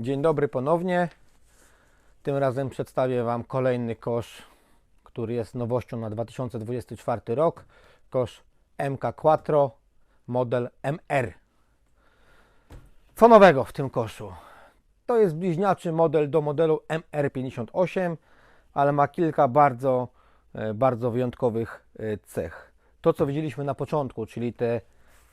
Dzień dobry ponownie. Tym razem przedstawię Wam kolejny kosz, który jest nowością na 2024 rok. Kosz MK Quattro, model MR. Co nowego w tym koszu? To jest bliźniaczy model do modelu MR58, ale ma kilka bardzo, e, bardzo wyjątkowych e, cech. To, co widzieliśmy na początku, czyli te,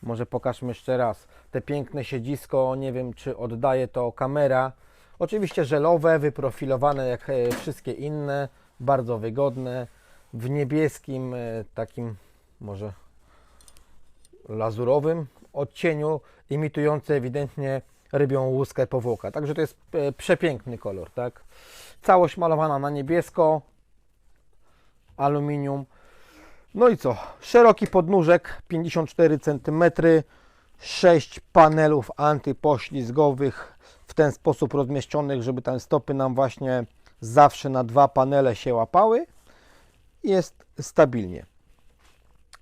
może pokażmy jeszcze raz, te piękne siedzisko, nie wiem, czy oddaje to kamera. Oczywiście żelowe, wyprofilowane jak e, wszystkie inne, bardzo wygodne, w niebieskim, e, takim może lazurowym odcieniu, imitujące ewidentnie rybią łuskę powłoka. Także to jest e, przepiękny kolor, tak? Całość malowana na niebiesko, aluminium. No i co? Szeroki podnóżek 54 cm, 6 panelów antypoślizgowych w ten sposób rozmieszczonych, żeby te stopy nam właśnie zawsze na dwa panele się łapały. Jest stabilnie.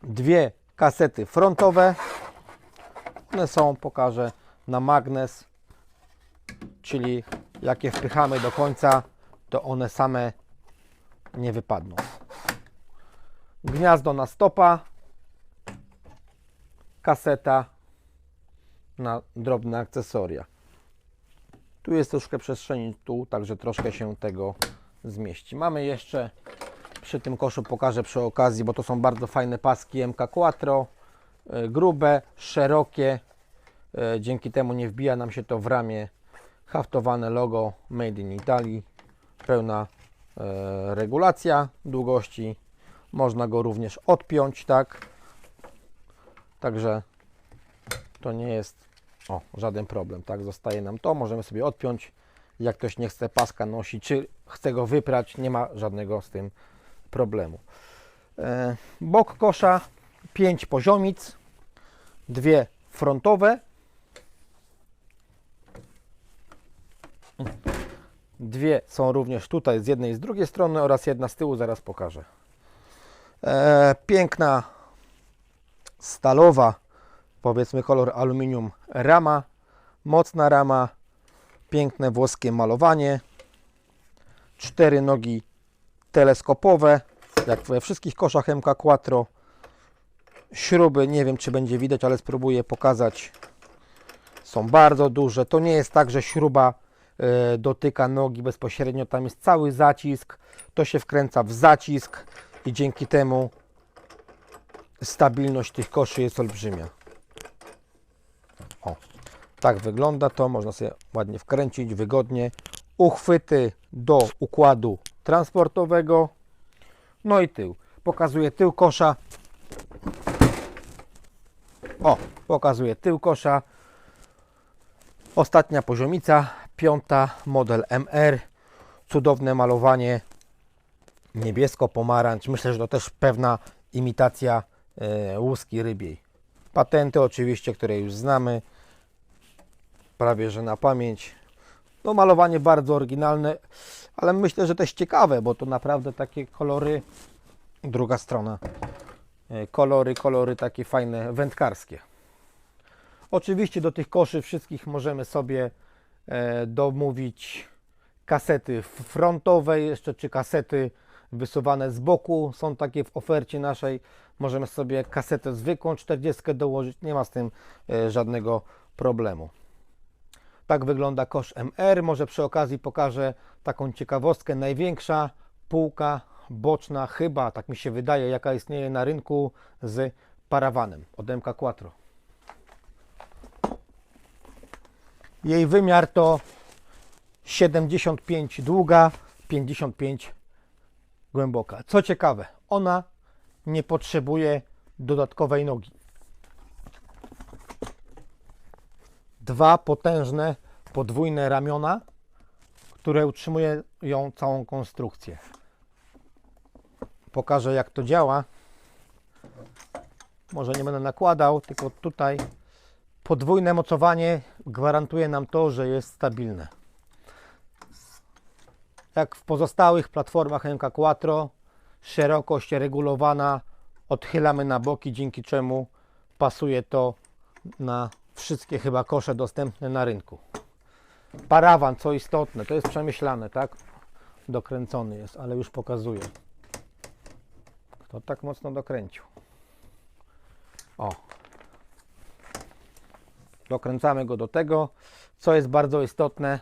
Dwie kasety frontowe. One są, pokażę, na magnes, czyli jak je wpychamy do końca, to one same nie wypadną. Gniazdo na stopa, kaseta na drobne akcesoria. Tu jest troszkę przestrzeni, tu, także troszkę się tego zmieści. Mamy jeszcze przy tym koszu, pokażę przy okazji, bo to są bardzo fajne paski MK Quattro, e, grube, szerokie, E, Dzięki temu nie wbija nam się to w ramię haftowane logo Made in Italy. Pełna e, regulacja długości. Można go również odpiąć, tak. Także to nie jest o, żaden problem, tak. Zostaje nam to, możemy sobie odpiąć. Jak ktoś nie chce paska nosić, czy chce go wyprać, nie ma żadnego z tym problemu. E, bok kosza 5 poziomic, dwie frontowe Dwie są również tutaj z jednej i z drugiej strony oraz jedna z tyłu, zaraz pokażę. E, piękna stalowa, powiedzmy kolor aluminium rama, mocna rama, piękne włoskie malowanie, cztery nogi teleskopowe, jak we wszystkich koszach MK Quattro. Śruby, nie wiem czy będzie widać, ale spróbuję pokazać. Są bardzo duże. To nie jest tak, że śruba e, dotyka nogi bezpośrednio, tam jest cały zacisk, to się wkręca w zacisk i dzięki temu stabilność tych koszy jest olbrzymia. O, tak wygląda to, można sobie ładnie wkręcić, wygodnie. Uchwyty do układu transportowego, no i tył. Pokazuję tył kosza. O, pokazuję tył kosza. Ostatnia poziomica, piąta, model MR. Cudowne malowanie niebiesko-pomarańcz. Myślę, że to też pewna imitacja e, łuski rybiej. Patenty oczywiście, które już znamy. Prawie, że na pamięć. No malowanie bardzo oryginalne, ale myślę, że też ciekawe, bo to naprawdę takie kolory, druga strona, E, kolory, kolory takie fajne, wędkarskie. Oczywiście do tych koszy wszystkich możemy sobie e, domówić kasety frontowe jeszcze, czy kasety wysuwane z boku. Są takie w ofercie naszej. Możemy sobie kasetę zwykłą 40 dołożyć. Nie ma z tym e, żadnego problemu. Tak wygląda kosz MR. Może przy okazji pokażę taką ciekawostkę. Największa półka boczna chyba, tak mi się wydaje, jaka istnieje na rynku z parawanem od MK Quattro. Jej wymiar to 75 długa, 55 głęboka. Co ciekawe, ona nie potrzebuje dodatkowej nogi. Dwa potężne, podwójne ramiona, które utrzymują ją całą konstrukcję. Pokażę jak to działa. Może nie będę nakładał, tylko tutaj podwójne mocowanie gwarantuje nam to, że jest stabilne. Jak w pozostałych platformach MK Quattro, szerokość regulowana, odchylamy na boki, dzięki czemu pasuje to na wszystkie chyba kosze dostępne na rynku. Parawan, co istotne, to jest przemyślane, tak? Dokręcony jest, ale już pokazuję. Kto tak mocno dokręcił? O. Dokręcamy go do tego, co jest bardzo istotne.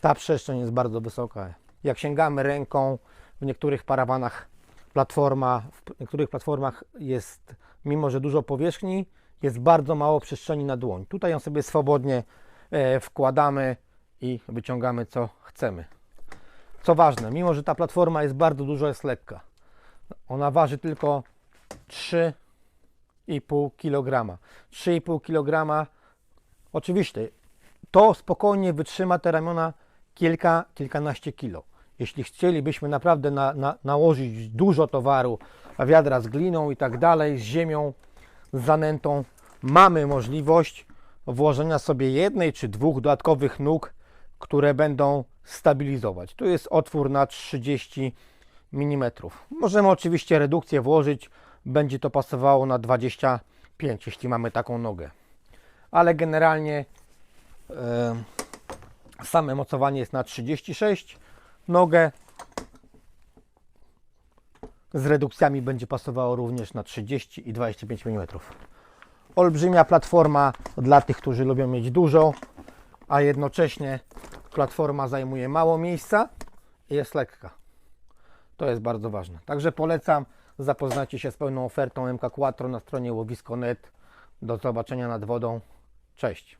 Ta przestrzeń jest bardzo wysoka. Jak sięgamy ręką, w niektórych parawanach platforma, w niektórych platformach jest, mimo że dużo powierzchni, jest bardzo mało przestrzeni na dłoń. Tutaj ją sobie swobodnie e, wkładamy i wyciągamy co chcemy. Co ważne, mimo że ta platforma jest bardzo dużo, jest lekka. Ona waży tylko 3,5 kg. 3,5 kg. Oczywiście to spokojnie wytrzyma te ramiona kilka, kilkanaście kilo. Jeśli chcielibyśmy naprawdę na, na, nałożyć dużo towaru, wiadra z gliną i tak dalej, z ziemią, z zanętą, mamy możliwość włożenia sobie jednej czy dwóch dodatkowych nóg, które będą stabilizować. Tu jest otwór na 30 mm. Możemy oczywiście redukcję włożyć, będzie to pasowało na 25, jeśli mamy taką nogę. Ale generalnie e, same mocowanie jest na 36, nogę z redukcjami będzie pasowało również na 30 i 25 mm. Olbrzymia platforma dla tych, którzy lubią mieć dużo, a jednocześnie platforma zajmuje mało miejsca i jest lekka. To jest bardzo ważne. Także polecam, zapoznajcie się z pełną ofertą MK Quattro na stronie łowisko.net. Do zobaczenia nad wodą. Cześć.